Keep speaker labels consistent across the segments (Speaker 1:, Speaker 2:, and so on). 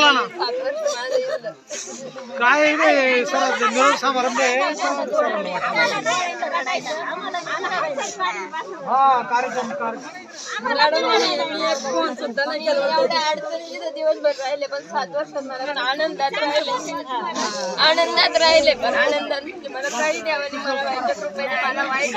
Speaker 1: बोला ना. काय रे सर निरोप समारंभ आहे. हा कार्यक्रम
Speaker 2: फोन सुद्धा नाही केला एवढ्या अडचणी तिथं दिवसभर राहिले पण सात वर्षात मला पण आनंदात राहिले. आनंदात राहिले पण आनंदात म्हणजे मला काही द्यावं नाही मला वाईट कृपेने मला वाईट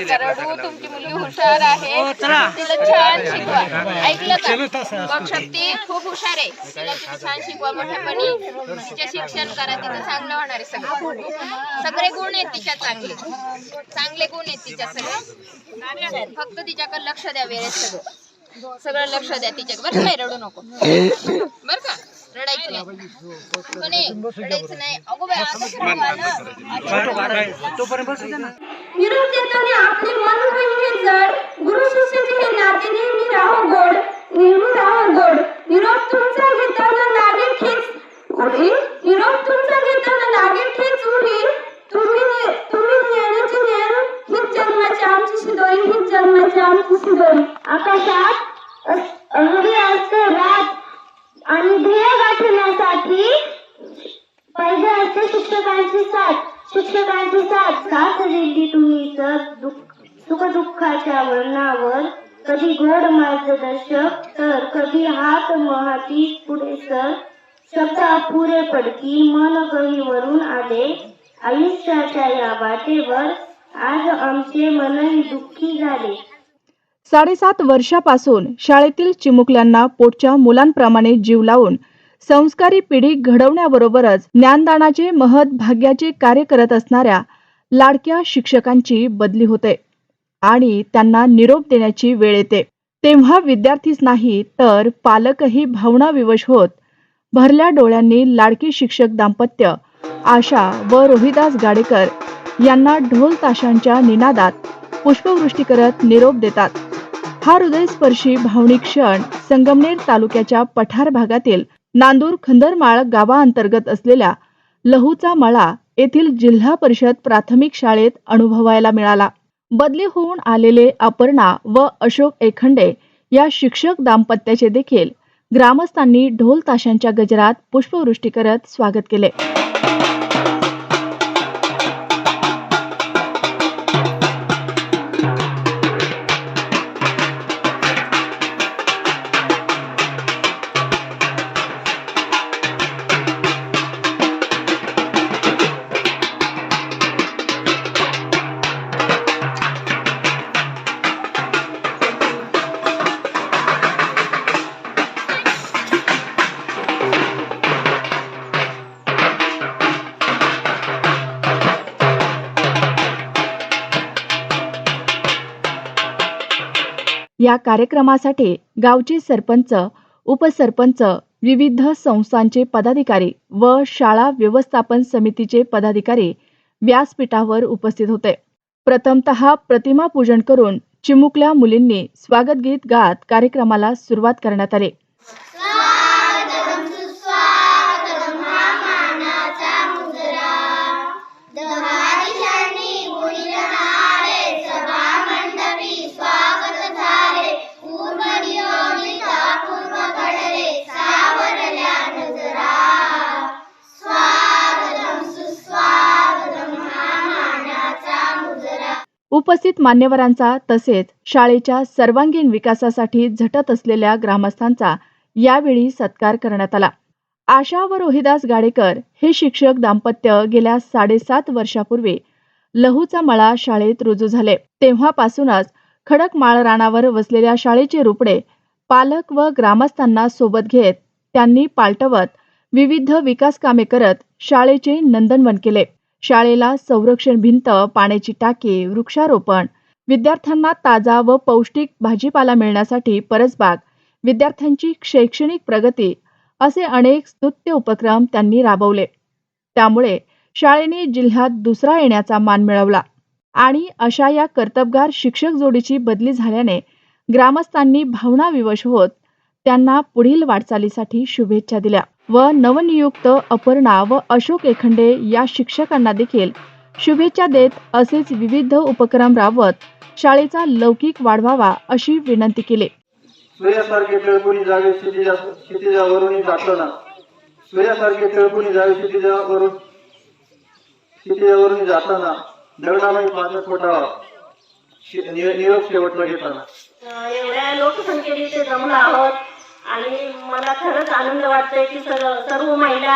Speaker 2: तुमची मुलगी हुशार आहे. तिला छान शिकवा. ऐकलं का? बघ शक्ती खूप हुशार आहे. तिला तुम्ही छान शिकवा मोठ्यापणी. तिचे शिक्षण करा. तिचं चांगलं होणार आहे सगळं. सगळे गुण आहेत तिच्यात चांगले. चांगले गुण आहेत तिच्या सगळे. फक्त तिच्याकडे लक्ष द्या वेळेत सगळं. सगळं लक्ष द्या तिच्याकडे. बरं नाही रडू नको. बरं का? रडायचं नाही. नाही. अगो बाई
Speaker 3: देताना आपले मन होईल हे जड गुरु शिष्याचे हे नाते नेहमी राहो गोड नेहमी राहो गोड. निरोप तुमचा घेताना लागे ठेच उरी निरोप तुमचा घेताना लागे ठेच उरी तुम्ही ने- तुम्ही ज्ञानाचे ज्ञान हीच जन्माची आमची शिदोरी हीच जन्माची आमची शिदोरी आकाशात अस- अंगी असते रात आणि ध्येय गाठण्यासाठी पाहिजे असते शिक्षकांची साथ शिक्षकांची साथ साथ दिली तुम्ही तर सुख दुःखाच्या वर्णावर कधी गोड मार्गदर्शक तर कधी हात महाती पुढे सर. शब्द अपुरे पडकी मन गहीवरून आले. आयुष्याच्या या वाटेवर आज आमचे मनही दुःखी झाले.
Speaker 4: साडेसात वर्षापासून शाळेतील चिमुकल्यांना पोटच्या मुलांप्रमाणे जीव लावून संस्कारी पिढी घडवण्याबरोबरच ज्ञानदानाचे महत् भाग्याचे कार्य करत असणाऱ्या लाडक्या शिक्षकांची बदली होते आणि त्यांना निरोप देण्याची वेळ येते. तेव्हा विद्यार्थीच नाही तर पालकही भावनाविवश होत भरल्या डोळ्यांनी लाडकी शिक्षक दाम्पत्य आशा व रोहिदास गाडेकर यांना ढोल ताशांच्या निनादात पुष्पवृष्टी करत निरोप देतात. हा हृदयस्पर्शी भावनिक क्षण संगमनेर तालुक्याच्या पठार भागातील नांदूर खंदरमाळ गावाअंतर्गत असलेल्या लहूचा मळा येथील जिल्हा परिषद प्राथमिक शाळेत अनुभवायला मिळाला. बदली होऊन आलेले अपर्णा व अशोक एखंडे या शिक्षक दाम्पत्याचे देखील ग्रामस्थांनी ढोल ताशांच्या गजरात पुष्पवृष्टी करत स्वागत केले. या कार्यक्रमासाठी गावचे सरपंच उपसरपंच विविध संस्थांचे पदाधिकारी व शाळा व्यवस्थापन समितीचे पदाधिकारी व्यासपीठावर उपस्थित होते. प्रथमतः प्रतिमा पूजन करून चिमुकल्या मुलींनी स्वागत गीत गात कार्यक्रमाला सुरुवात करण्यात आली. उपस्थित मान्यवरांचा तसेच शाळेच्या सर्वांगीण विकासासाठी झटत असलेल्या ग्रामस्थांचा यावेळी सत्कार करण्यात आला. आशा व रोहिदास गाडेकर हे शिक्षक दाम्पत्य गेल्या साडेसात वर्षापूर्वी लहूचा मळा शाळेत रुजू झाले. तेव्हापासूनच खडक माळ रानावर वसलेल्या शाळेचे रुपडे पालक व ग्रामस्थांना सोबत घेत त्यांनी पालटवत विविध विकास कामे करत शाळेचे नंदनवन केले. शाळेला संरक्षण भिंत पाण्याची टाकी वृक्षारोपण. विद्यार्थ्यांना ताजा व पौष्टिक भाजीपाला मिळण्यासाठी परसबाग. विद्यार्थ्यांची शैक्षणिक प्रगती असे अनेक स्तुत्य उपक्रम त्यांनी राबवले. त्यामुळे शाळेने जिल्ह्यात दुसरा येण्याचा मान मिळवला आणि अशा या कर्तबगार शिक्षक जोडीची बदली झाल्याने ग्रामस्थांनी भावनाविवश होत त्यांना पुढील वाटचालीसाठी शुभेच्छा दिल्या. व नवनियुक्त अपर्णा व अशोक एखंडे या शिक्षकांना देखील शुभेच्छा देत असेच विविध उपक्रम राबवत शाळेचा लौकिक वाढवावा अशी विनंती केली.
Speaker 5: सूर्यासारखे तळपुणी जावे क्षितिजा क्षितिजावरून जाताना सूर्यासारखे तळपुणी जावे क्षितिजावरून क्षितिजावरून जाताना दगडालाही पाण्यात फुटावा निरोप शेवटला घेताना.
Speaker 6: एवढ्या लोकसंख्येने ते जमलो आहोत. आणि मला खरंच आनंद वाटतोय की सर्व महिला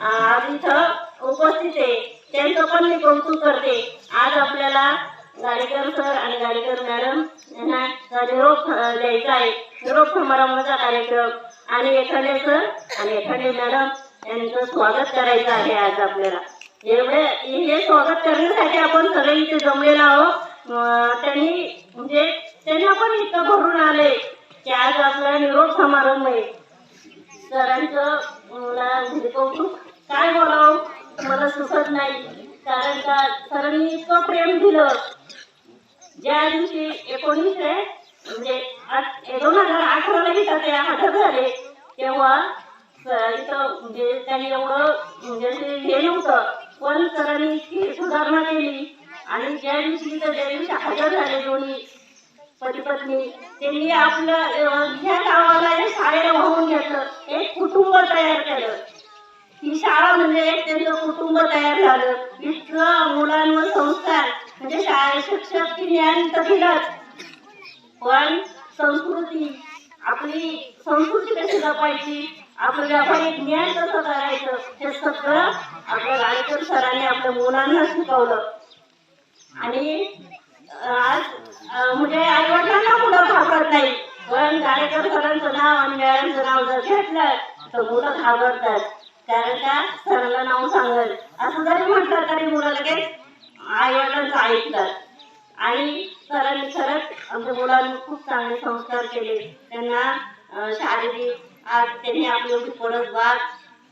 Speaker 6: आज इथं उपस्थित आहे. त्यांचं पण मी कौतुक करते. आज आपल्याला गाडेकर सर आणि गाडेकर मॅडम यांना निरोप द्यायचा आहे. निरोप समारंभाचा कार्यक्रम. आणि एखादे सर आणि एखादे मॅडम यांचं स्वागत करायचं आहे आज आपल्याला. एवढे हे स्वागत करण्यासाठी आपण सगळे इथे जमलेलो आहोत. त्यांनी म्हणजे त्यांना पण इतकं भरून आले की आज आपला निरोप समारंभ आहे. सरांचं मला म्हणजे कौतुक. काय बोलावं? मला सुचत नाही. कारण का सरांनी इतकं प्रेम दिलं. ज्या दिवशी एकोणीसशे म्हणजे आठ- दोन हजार अठराला इथं ते हजर झाले तेव्हा इथं म्हणजे त्यांनी एवढं म्हणजे ते हे नव्हतं. पण सरांनी इतकी सुधारणा केली. आणि ज्या दिवशी तर ज्या दिवशी हजर झाले दोन्ही पती पत्नी त्यांनी आपलं ह्या गावाला शाळेला वाहून घेतलं एक कुटुंब तयार केलं. ही शाळा म्हणजे एक त्यांचं कुटुंब तयार झालं. इतकं मुलांवर संस्कार. म्हणजे शाळा शिक्षक ज्ञान तर दिलंच पण संस्कृती आपली संस्कृती कशी जपायची? आपलं व्यावहारिक ज्ञान कसं करायचं? हे सगळं आपल्या गाडीकर सरांनी आपल्या मुलांना शिकवलं. आणि आज म्हणजे आई वडिलांना मुलं घाबरत नाही. पण कार्यकर्त्यांचं सरांचं नाव आणि मॅडमचं नाव जर घेतलं तर मुलं घाबरतात. कारण का? सरांना नाव सांगत. असं जरी म्हटलं तरी मुलं लगेच आई वडिलांचं ऐकतात. आणि सरांनी खरंच आमच्या मुलांनी खूप चांगले संस्कार केले. त्यांना शारीरिक आज त्यांनी आपली एवढी परत वाद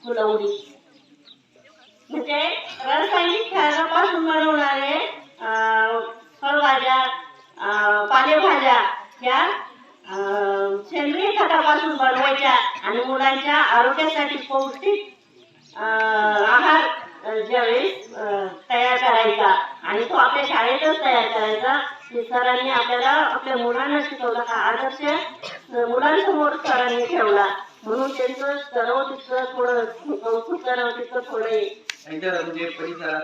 Speaker 6: फुलवली. म्हणजे रासायनिक खेळापासून बनवणारे अं, फळभाज्या पालेभाज्या ह्या सेंद्रिय खतापासून बनवायच्या आणि मुलांच्या आरोग्यासाठी पौष्टिक आहार ज्यावेळेस तयार करायचा. आणि तो आपल्या शाळेतच तयार करायचा. सरांनी आपल्याला आपल्या मुलांना शिकवला हा आदर्श मुलांसमोर सरांनी ठेवला. म्हणून त्यांचं सर्व तितकं थोडं कौतुक करावं तितकं थोडं
Speaker 7: म्हणजे परिसरात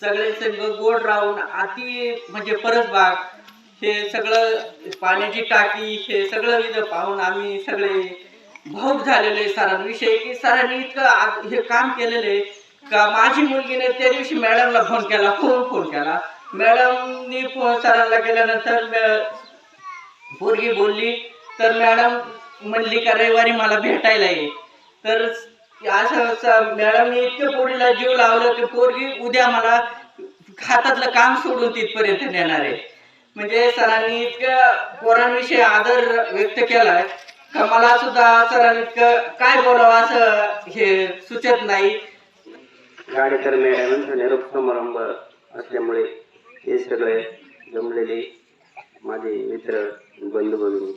Speaker 7: सगळे सगळं गोड राहून अति म्हणजे परसबाग हे सगळं पाण्याची टाकी हे सगळं इथं पाहून आम्ही सगळे भाऊक झालेले सरांविषयी की सरांनी इतकं हे काम केलेलं आहे का माझी मुलगीने त्या दिवशी मॅडमला फोन केला फोन फोन केला. मॅडमनी फोन सरांना केल्यानंतर पोरगी बोलली तर मॅडम म्हणली का रविवारी मला भेटायला ये. तर असं मॅडम मी इतकं पोरीला जीव लावलं की पोरगी उद्या मला हातातलं काम सोडून तिथपर्यंत नेणार आहे. म्हणजे सरांनी इतकं पोरांविषयी आदर व्यक्त केलाय. का मला सुद्धा सरांनी इतकं काय बोलावं असं हे सुचत नाही.
Speaker 8: गाडेकर मॅडमांचा निरोप समारंभ असल्यामुळे हे सगळे जमलेले माझे मित्र बंधू भगिनी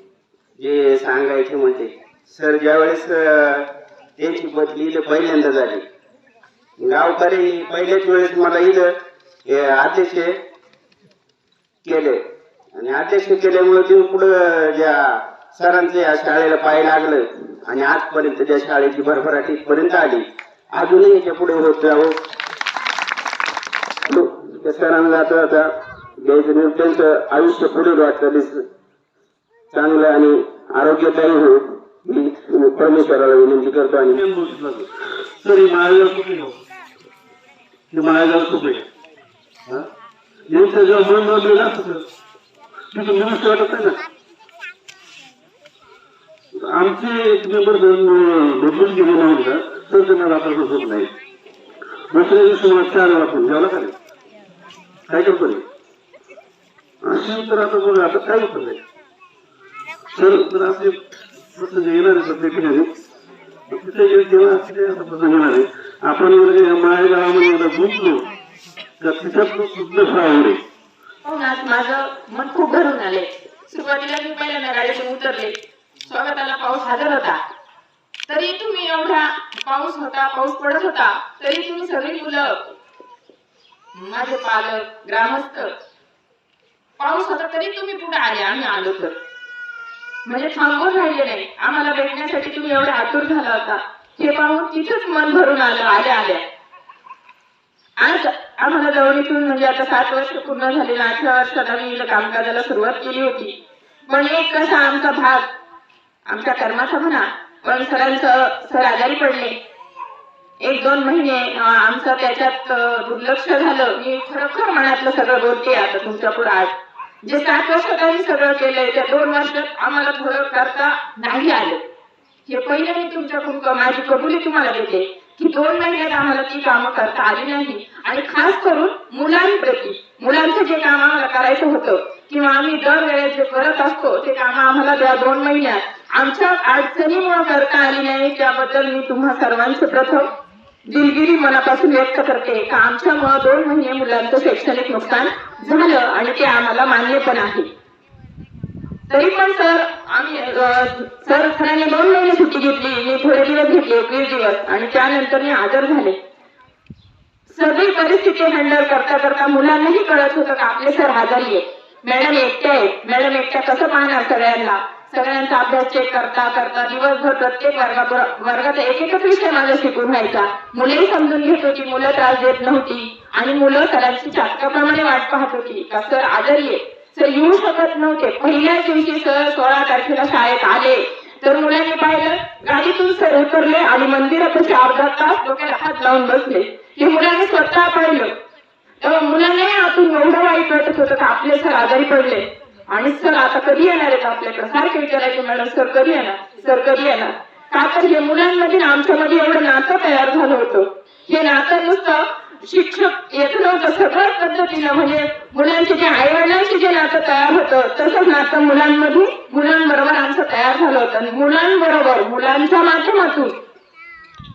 Speaker 8: जे सांगायचे म्हणते सर ज्यावेळेस त्यांची बदली इथं पहिल्यांदा झाली. गावकरी पहिल्याच वेळेस मला इथं हे अध्यक्ष केले. आणि अध्यक्ष केल्यामुळे ते पुढं ज्या सरांचं या शाळेला पाय लागलं. आणि आजपर्यंत त्या शाळेची भरभराट इथपर्यंत आली. अजूनही याच्यापुढे होत जावं. त्या सरांना जाता आता त्यांचं आयुष्य पुढे वाटतं चांगलं आणि आरोग्यदायी होईल. परमेश्वराला विनंती करतो आणि
Speaker 5: सर ही माळेगाव कुठे हो माळेगाव कुठे यांचं जेव्हा मन नोंदलेलं असतं तिथं निमिष वाटत आहे ना. आमचे एक मेंबर बदलून गेले नाही का तर त्यांना रात्र होत नाही. दुसऱ्या दिवशी मला चार वाजून जेवला का काय करतो रे? अशी तर आता बघा आता काय होत नाही सर तर असे प्रसंग येणार आहे प्रत्येक ठिकाणी
Speaker 9: जेव्हा तिथे असं प्रसंग आपण जर या माया गावामध्ये एकदा गुंतलो तर तिथं कुठलं आवडे.
Speaker 10: हो आज माझं मन खूप भरून आले सुरुवातीला मी पहिल्यांदा गाडीतून उतरले. स्वागताला पाऊस हजर होता. तरी तुम्ही एवढा पाऊस होता पाऊस पडत होता तरी तुम्ही सगळी मुलं माझे पालक ग्रामस्थ पाऊस होता तरी तुम्ही पुढे आले आम्ही आलो तर. म्हणजे थांबून राहिले नाही. आम्हाला भेटण्यासाठी तुम्ही एवढे आतुर झाला होता. हे पाहून तिथंच मन भरून आलं आल्या आल्या. आज आम्हाला दवणीतून म्हणजे आता सात वर्ष पूर्ण झाले आठव्या वर्षात आम्ही कामकाजाला सुरुवात केली होती. पण एक कसा आमचा भाग आमच्या कर्माचा म्हणा पण सरांचं सर आजारी पडले. एक दोन महिने आमचं त्याच्यात दुर्लक्ष झालं. मी खरोखर मनातलं सगळं बोलते आता तुमच्यापुढे आज. जे सात वर्षात आम्ही सगळं केलंय त्या दोन वर्षात आम्हाला थोडं करता नाही आलं. हे पहिले मी तुमच्याकडून माझी कबुली तुम्हाला देते की दोन महिन्यात आम्हाला ती कामं करता आली नाही. आणि खास करून मुलांप्रती मुलांचं जे काम आम्हाला करायचं होतं किंवा आम्ही दरवेळेस जे करत असतो ते काम आम्हाला त्या दोन महिन्यात आमच्या अडचणीमुळे करता आली नाही त्याबद्दल मी तुम्हा सर्वांचं प्रथम दिलगिरी मनापासून व्यक्त करते. का आमच्यामुळे दोन महिने मुलांचं शैक्षणिक नुकसान झालं आणि ते आम्हाला मान्य पण आहे. तरी पण सर आम्ही सर सरांनी दोन महिने सुट्टी घेतली मी थोडे दिवस घेतले एकवीस दिवस आणि त्यानंतर मी आजार झाले. सगळी परिस्थिती हँडल करता करता मुलांनाही कळत होतं का आपले सर आजारी आहेत मॅडम एकट्या आहेत. मॅडम एकट्या कसं पाहणार सगळ्यांना? सगळ्यांचा अभ्यास चेक करता करता दिवसभर प्रत्येक वर्गात वर्गात एक एकच विषय माझा शिकून व्हायचा मुलेही समजून घेत होती मुलं त्रास देत नव्हती. आणि मुलं सरांची चातकाप्रमाणे वाट पाहत होती. का सर आजारी आहे सर येऊ शकत नव्हते. पहिल्याच दिवशी सर सोळा तारखेला शाळेत आले. तर मुलांनी पाहिलं गाडीतून सर उतरले आणि मंदिरापाशी अर्धा तास डोक्याला हात लावून बसले. हे मुलांनी स्वतः पाहिलं. मुलांनाही आतून एवढं वाईट वाटत होतं का आपले सर आजारी पडले. आणि सर आता कधी येणार आहेत आपल्याकडे? सारखे विचारायचे मॅडम सर कधी येणार? सर कधी येणार? का तर हे मुलांमध्ये आमच्यामध्ये एवढं नातं तयार झालं होतं. हे नातं नुसतं शिक्षक येत नव्हतं. सगळ्या पद्धतीनं म्हणजे मुलांचे जे आई वडिलांचे जे नातं तयार होतं तसंच नातं मुलांमध्ये मुलांबरोबर आमचं तयार झालं होतं. आणि मुलांबरोबर मुलांच्या माध्यमातून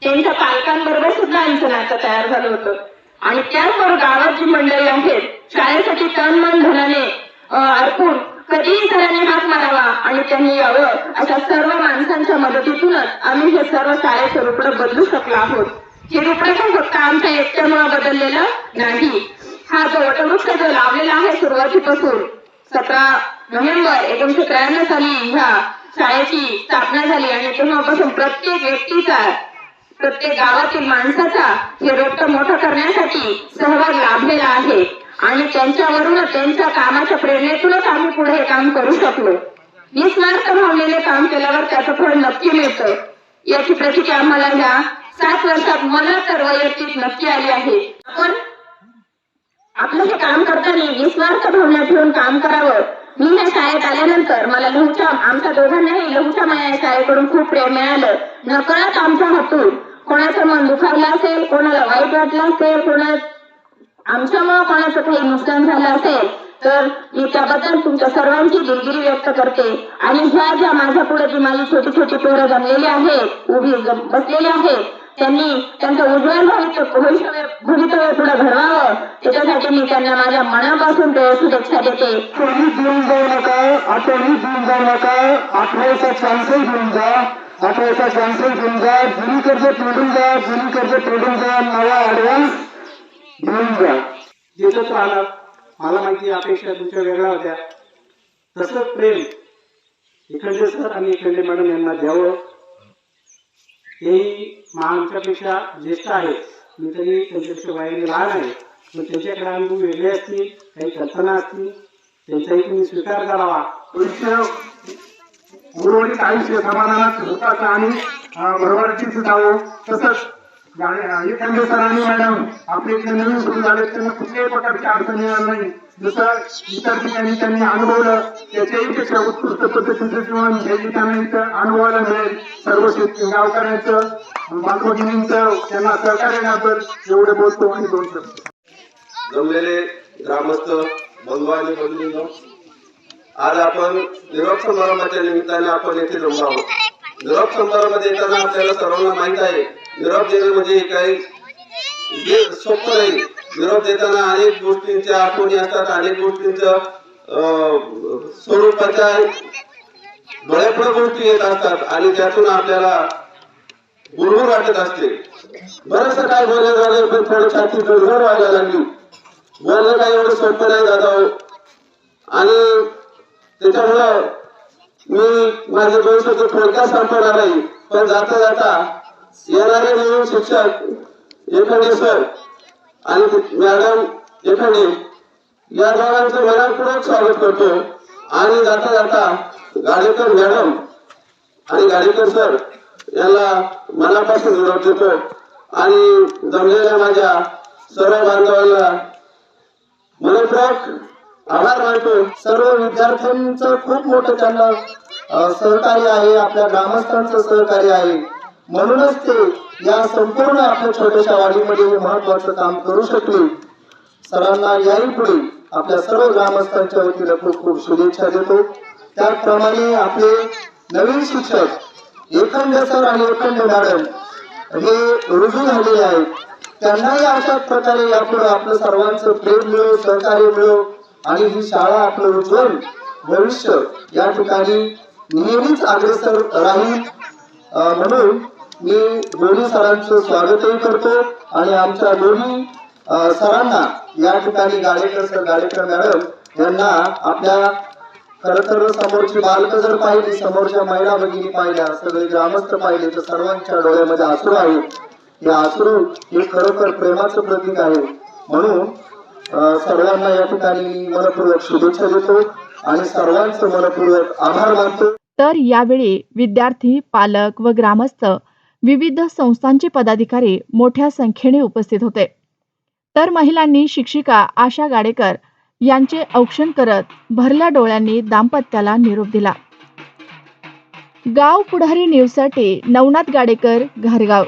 Speaker 10: त्यांच्या पालकांबरोबर सुद्धा आमचं नातं तयार झालं होतं. आणि त्याचबरोबर गावात जी मंडळी आहेत शाळेसाठी तन मन धनाने अं, अर्पून कधीही सरांनी हात मारावा आणि त्यांनी यावं अशा सर्व माणसांच्या मदतीतूनच आम्ही हे सर्व शाळेचं रूपडं बदलू शकलो आहोत. हे रूपडं पण फक्त आमच्या एकट्यामुळे बदललेलं नाही. हा जो वटवृक्ष जो लावलेला आहे सुरुवातीपासून सतरा नोव्हेंबर एकोणीशे त्र्याण्णव साली ह्या शाळेची स्थापना झाली आणि तेव्हापासून प्रत्येक व्यक्तीचा प्रत्येक गावातील माणसाचा हे रोपट मोठं करण्यासाठी सहभाग लाभलेला आहे. आणि त्यांच्यावरून त्यांच्या कामाच्या प्रेरणेतूनच आम्ही पुढे हे काम करू शकलो. निस्वार्थ भावनेने काम केल्यावर त्याचं फळ नक्की मिळतं. याची प्रतिक्रिया आम्हाला ह्या सात वर्षात मला तर वैयक्तिक नक्की आली आहे. आपण आपलं हे काम करताना निस्वार्थ भावना ठेवून काम करावं. मी ह्या शाळेत आल्यानंतर मला लहुचा आमच्या दोघांनाही लहुचा माया या शाळेकडून खूप प्रेम मिळालं. नकळत आमच्या हातून कोणाचं मन दुखावलं असेल कोणाला वाईट वाटलं असेल कोणा आमच्यामुळे कोणाचं काही नुकसान झालं असेल तर मी त्याबद्दल तुमच्या सर्वांची दिलगिरी व्यक्त करते. आणि ह्या ज्या माझ्या पुढे जी माझी छोटी छोटी पोरं जमलेली आहेत उभी बसलेली आहेत त्यांनी त्यांचं उज्ज्वल भविष्य भवितव्य पुढे घडवावं. त्याच्यासाठी मी त्यांना माझ्या मनापासून ते शुभेच्छा देते.
Speaker 9: कोणी घेऊन जाऊ नका आठवणी घेऊन जाऊ नका. आठवड्याचा चान्सही घेऊन जा. आठवड्याचा चान्सही घेऊन जा. जुनी कर्ज फेडून जा जुनी कर्ज फेडून जा. नवा ऍडव्हान्स घेऊन जा
Speaker 1: देतच राहणार मला माहिती अपेक्षा तुमच्या वेगळ्या होत्या. तसंच प्रेम. इकडले सर आणि इकडले मॅडम यांना द्यावं. हेही आमच्यापेक्षा ज्येष्ठ आहेत मी तरी त्यांच्यापेक्षा वयाने लहान आहे. पण त्यांच्याकडे अनुभव वेगळे असतील काही कल्पना असतील. त्यांचाही तुम्ही स्वीकार करावा.
Speaker 9: आयुष्य उर्वरित आयुष्य समाधानात आणि बरोबरची जावं तसंच सरांनी मॅडम आपले इथे नवीन सुरू झाले त्यांना कुठल्याही प्रकारची अडचण येणार नाही. जसं इतर ठिकाणी त्यांनी अनुभवलं त्याच्याही पेक्षा उत्कृष्ट पद्धतीचं जीवन हे त्यांना अनुभवायला मिळेल. सर्व शेतकरी गावकऱ्यांचं बालभगिनींचं त्यांना सहकार्य करण्याबद्दल एवढे बोलतो आणि दोन शब्द
Speaker 11: जमलेले ग्रामस्थ बंधू आणि भगिनींनो आज आपण निरोप समारंभाच्या निमित्ताने आपण येथे जमलो आहोत. निरोप समारंभामध्ये येताना आपल्याला सर्वांना माहीत आहे निरोप देणं म्हणजे काही सोपं नाही. निरोप देताना अनेक गोष्टींच्या आठवणी असतात अनेक गोष्टींचं स्वरूपाच्या डोळ्यापुढे गोष्टी येत असतात आणि त्यातून आपल्याला गुरगुर वाटत असते. बरस काय बोलायला झालं पण थोडं छाती गडबड व्हायला लागली. बोलणं काही एवढं सोपं नाही दादा हो. आणि त्याच्यामुळं मी माझ्या भविष्याचं थोडक्यात संपवणार नाही पण जाता जाता येणारे नवीन शिक्षक एखादे सर आणि मॅडम एखादे या दोघांचं मनापूर्वक स्वागत करतो. आणि जाता जाता गाडेकर मॅडम आणि गाडेकर सर यांना मनापासून निरोप देतो आणि जमलेल्या माझ्या सर्व बांधवांना मनपूर्वक आभार मानतो.
Speaker 12: सर्व विद्यार्थ्यांचं खूप मोठं त्यांना सहकार्य आहे. आपल्या ग्रामस्थांचं सहकार्य आहे. म्हणूनच ते या संपूर्ण आपल्या छोट्याशा वाडीमध्ये हे महत्वाचं काम करू शकले. सरांना याही पुढे आपल्या सर्व ग्रामस्थांच्या वतीनं खूप खूप शुभेच्छा देतो. त्याचप्रमाणे आपले नवीन शिक्षक एखंड सर आणि एखंड मॅडम हे रुजू झालेले आहेत. त्यांनाही अशाच प्रकारे यापुढे आपलं सर्वांचं प्रेम मिळो सहकार्य मिळो आणि ही शाळा आपलं उज्ज्वल भविष्य या ठिकाणी नेहमीच अग्रेसर राहील. अं, म्हणून मी दोन्ही सरांचं स्वागतही करतो आणि आमच्या दोन्ही सरांना या ठिकाणी गाडेकर सर गाडेकर मॅडम यांना आपल्या खर तर समोरची बालक जर पाहिली समोरच्या महिला भगिनी पाहिल्या सगळे ग्रामस्थ पाहिले तर सर्वांच्या डोळ्यामध्ये अश्रू आहे. हे अश्रू हे खरोखर प्रेमाचं प्रतीक आहे. म्हणून सर्वांना या ठिकाणी मनपूर्वक शुभेच्छा देतो आणि सर्वांचं मनपूर्वक आभार मानतो.
Speaker 4: तर यावेळी विद्यार्थी पालक व ग्रामस्थ विविध संस्थांचे पदाधिकारी मोठ्या संख्येने उपस्थित होते. तर महिलांनी शिक्षिका आशा गाडेकर यांचे औक्षण करत भरल्या डोळ्यांनी दाम्पत्याला निरोप दिला. गाव पुढारी न्यूजसाठी नवनाथ गाडेकर घारगाव.